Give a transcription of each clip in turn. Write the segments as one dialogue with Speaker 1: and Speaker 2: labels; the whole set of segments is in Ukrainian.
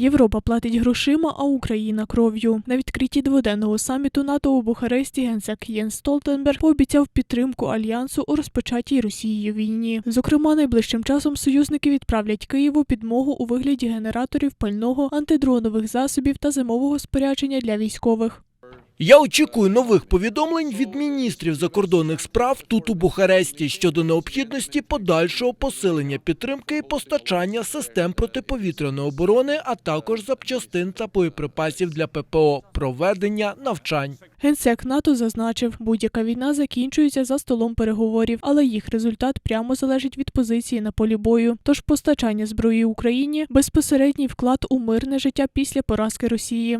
Speaker 1: Європа платить грошима, а Україна кров'ю. На відкритті дводенного саміту НАТО у Бухаресті генсек Єн Столтенберг пообіцяв підтримку альянсу у розпочатій Росією війні. Зокрема, найближчим часом союзники відправлять Києву підмогу у вигляді генераторів пального, антидронових засобів та зимового спорядження для військових.
Speaker 2: Я очікую нових повідомлень від міністрів закордонних справ тут у Бухаресті щодо необхідності подальшого посилення підтримки і постачання систем протиповітряної оборони, а також запчастин та боєприпасів для ППО, проведення навчань.
Speaker 1: Генсек НАТО зазначив, будь-яка війна закінчується за столом переговорів, але їх результат прямо залежить від позиції на полі бою. Тож постачання зброї Україні безпосередній вклад у мирне життя після поразки Росії.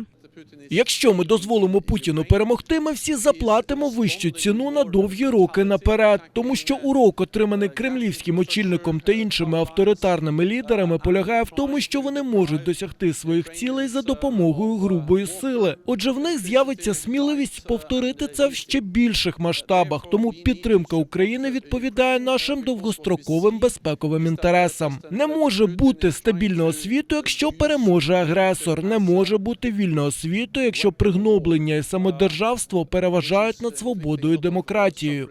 Speaker 2: Якщо ми дозволимо Путіну перемогти, ми всі заплатимо вищу ціну на довгі роки наперед, тому що урок, отриманий кремлівським очільником та іншими авторитарними лідерами, полягає в тому, що вони можуть досягти своїх цілей за допомогою грубої сили. Отже, в них з'явиться сміливість повторити це в ще більших масштабах. Тому підтримка України відповідає нашим довгостроковим безпековим інтересам. Не може бути стабільного світу, якщо переможе агресор. Не може бути вільного світу, якщо пригноблення і самодержавство переважають над свободою і демократією.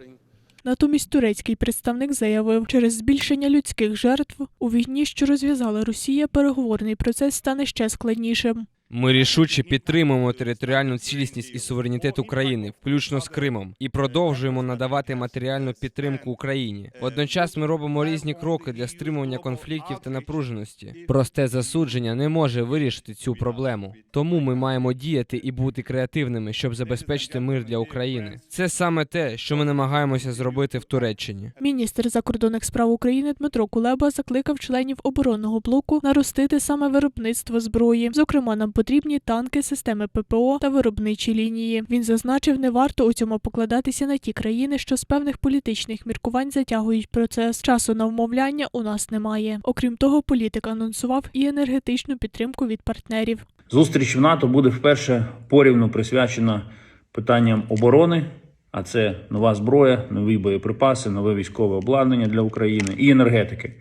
Speaker 1: Натомість турецький представник заявив, через збільшення людських жертв у війні, що розв'язала Росія, переговорний процес стане ще складнішим.
Speaker 3: Ми рішуче підтримуємо територіальну цілісність і суверенітет України, включно з Кримом, і продовжуємо надавати матеріальну підтримку Україні. Водночас ми робимо різні кроки для стримування конфліктів та напруженості. Просте засудження не може вирішити цю проблему. Тому ми маємо діяти і бути креативними, щоб забезпечити мир для України. Це саме те, що ми намагаємося зробити в Туреччині.
Speaker 1: Міністр закордонних справ України Дмитро Кулеба закликав членів оборонного блоку наростити саме виробництво зброї. Зокрема, нам потрібні танки, системи ППО та виробничі лінії. Він зазначив, не варто у цьому покладатися на ті країни, що з певних політичних міркувань затягують процес. Часу на вмовляння у нас немає. Окрім того, політик анонсував і енергетичну підтримку від партнерів.
Speaker 4: Зустріч в НАТО буде вперше порівну присвячена питанням оборони, а це нова зброя, нові боєприпаси, нове військове обладнання для України і енергетики.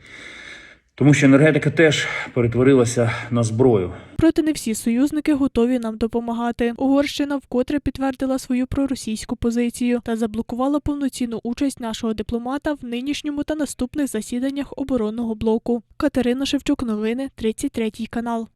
Speaker 4: Тому що енергетика теж перетворилася на зброю.
Speaker 1: Проте не всі союзники готові нам допомагати. Угорщина вкотре підтвердила свою проросійську позицію та заблокувала повноцінну участь нашого дипломата в нинішньому та наступних засіданнях оборонного блоку. Катерина Шевчук, новини 33 канал.